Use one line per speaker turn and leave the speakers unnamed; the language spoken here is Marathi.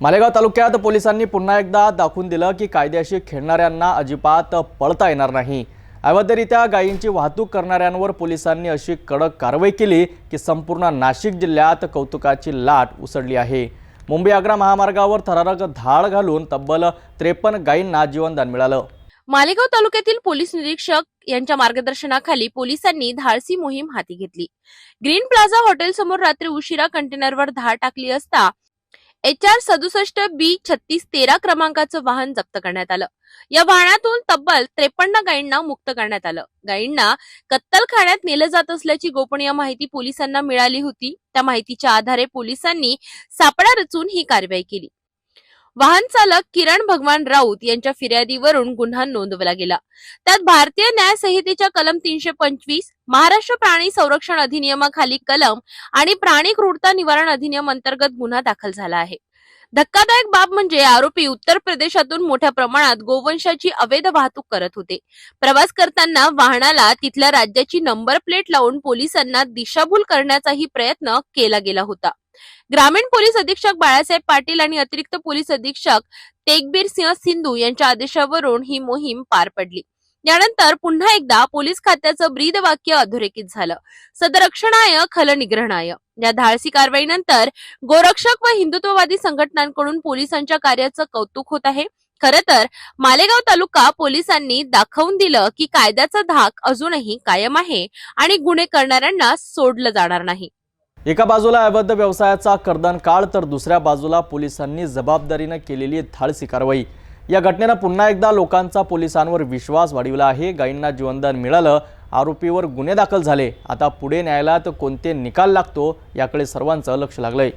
मालेगाव तालुक्यात पोलिसांनी पुन्हा एकदा दाखवून दिलं की कायद्याशी खेळणाऱ्यांना अजिबात पळता येणार नाही. अवैधरित्या गायींची वाहतूक करणाऱ्यांवर पोलिसांनी अशी कडक कारवाई केली की संपूर्ण नाशिक जिल्ह्यात कौतुकाची लाट उसळली आहे. मुंबई आग्रा महामार्गावर थरारक धाड घालून तब्बल त्रेपन्न गायींना जीवनदान मिळालं.
मालेगाव तालुक्यातील पोलीस निरीक्षक यांच्या मार्गदर्शनाखाली पोलिसांनी धाडसी मोहीम हाती घेतली. ग्रीन प्लाझा हॉटेल समोर रात्री उशिरा कंटेनरवर धाड टाकली असता एच आर सदुसष्ट बी छत्तीस तेरा क्रमांकाचं वाहन जप्त करण्यात आलं. या वाहनातून तब्बल त्रेपन्न गायींना मुक्त करण्यात आलं. गायींना कत्तलखान्यात नेलं जात असल्याची गोपनीय माहिती पोलिसांना मिळाली होती. त्या माहितीच्या आधारे पोलिसांनी सापळा रचून ही कारवाई केली. वाहन चालक किरण भगवान राऊत यांच्या फिर्यादीवरून गुन्हा नोंदवला गेला. त्यात भारतीय न्याय संहितेच्या कलम तीनशे पंचवीस महाराष्ट्र प्राणी संरक्षण अधिनियमाखाली कलम आणि प्राणी क्रूरता निवारण अधिनियम अंतर्गत गुन्हा दाखल झाला आहे. धक्कादायक बाब म्हणजे आरोपी उत्तर प्रदेशातून मोठ्या प्रमाणात गोवंशाची अवैध वाहतूक करत होते. प्रवास करताना वाहनाला तिथल्या राज्याची नंबर प्लेट लावून पोलिसांना दिशाभूल करण्याचाही प्रयत्न केला गेला होता. ग्रामीण पोलीस अधीक्षक बाळासाहेब पाटील आणि अतिरिक्त पोलीस अधीक्षक तेगबीर सिंह सिंधू यांच्या आदेशावरून ही मोहीम पार पडली. यानंतर पुन्हा एकदा पोलीस खात्याचं ब्रीद वाक्य अधोरेखित झालं. सदरक्षणाय खल निग्रहणाय या धाडसी कारवाईनंतर गोरक्षक व हिंदुत्ववादी संघटनांकडून पोलिसांच्या कार्याचं कौतुक होत आहे. खर तर मालेगाव तालुका पोलिसांनी दाखवून दिलं की कायद्याचा धाक अजूनही कायम आहे आणि गुन्हे करणाऱ्यांना सोडलं जाणार नाही.
एका बाजूला अवैध व्यवसायाचा कर्दन काळ तर दुसऱ्या बाजूला पोलिसांनी जबाबदारीनं केलेली धाडसी कारवाई. या घटनेनं पुन्हा एकदा लोकांचा पोलिसांवर विश्वास वाढविला आहे. गायींना जीवनदान मिळालं. आरोपीवर गुन्हे दाखल झाले. आता पुढे न्यायालयात कोणते निकाल लागतो याकडे सर्वांचं लक्ष लागलंय.